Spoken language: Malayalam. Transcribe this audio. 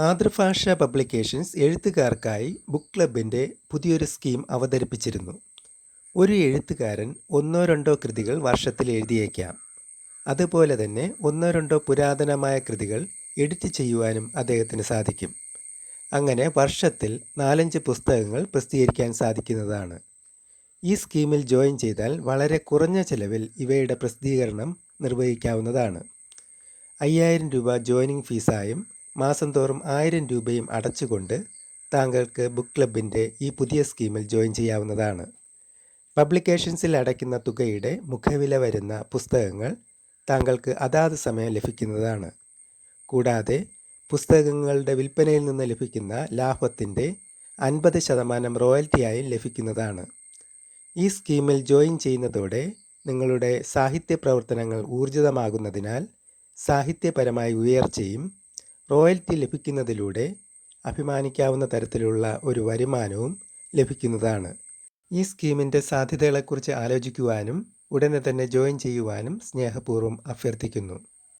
മാതൃഭാഷ പബ്ലിക്കേഷൻസ് എഴുത്തുകാർക്കായി ബുക്ക് ക്ലബിന്റെ പുതിയൊരു സ്കീം അവതരിപ്പിച്ചിരുന്നു. ഒരു എഴുത്തുകാരൻ ഒന്നോ രണ്ടോ കൃതികൾ വർഷത്തിൽ എഴുതിയേക്കാം. അതുപോലെ തന്നെ ഒന്നോ രണ്ടോ പുരാതനമായ കൃതികൾ എഡിറ്റ് ചെയ്യുവാനും അദ്ദേഹത്തിന് സാധിക്കും. അങ്ങനെ വർഷത്തിൽ നാലഞ്ച് പുസ്തകങ്ങൾ പ്രസിദ്ധീകരിക്കാൻ സാധിക്കുന്നതാണ്. ഈ സ്കീമിൽ ജോയിൻ ചെയ്താൽ വളരെ കുറഞ്ഞ ചിലവിൽ ഇവയുടെ പ്രസിദ്ധീകരണം നിർവഹിക്കാവുന്നതാണ്. അയ്യായിരം രൂപ ജോയിനിങ് ഫീസായും മാസം തോറും ആയിരം രൂപയും അടച്ചുകൊണ്ട് താങ്കൾക്ക് ബുക്ക് ക്ലബിന്റെ ഈ പുതിയ സ്കീമിൽ ജോയിൻ ചെയ്യാവുന്നതാണ്. പബ്ലിക്കേഷൻസിൽ അടയ്ക്കുന്ന തുകയുടെ മുഖവില വരുന്ന പുസ്തകങ്ങൾ താങ്കൾക്ക് അതാത് സമയം ലഭിക്കുന്നതാണ്. കൂടാതെ പുസ്തകങ്ങളുടെ വിൽപ്പനയിൽ നിന്ന് ലഭിക്കുന്ന ലാഭത്തിന്റെ അൻപത് ശതമാനം റോയൽറ്റിയായും ലഭിക്കുന്നതാണ്. ഈ സ്കീമിൽ ജോയിൻ ചെയ്യുന്നതോടെ നിങ്ങളുടെ സാഹിത്യ പ്രവർത്തനങ്ങൾ ഊർജിതമാകുന്നതിനാൽ സാഹിത്യപരമായ ഉയർച്ചയും റോയൽറ്റി ലഭിക്കുന്നതിലൂടെ അഭിമാനിക്കാവുന്ന തരത്തിലുള്ള ഒരു വരുമാനവും ലഭിക്കുന്നതാണ്. ഈ സ്കീമിന്റെ സാധ്യതകളെക്കുറിച്ച് ആലോചിക്കുവാനും ഉടനെ തന്നെ ജോയിൻ ചെയ്യുവാനും സ്നേഹപൂർവം അഭ്യർത്ഥിക്കുന്നു.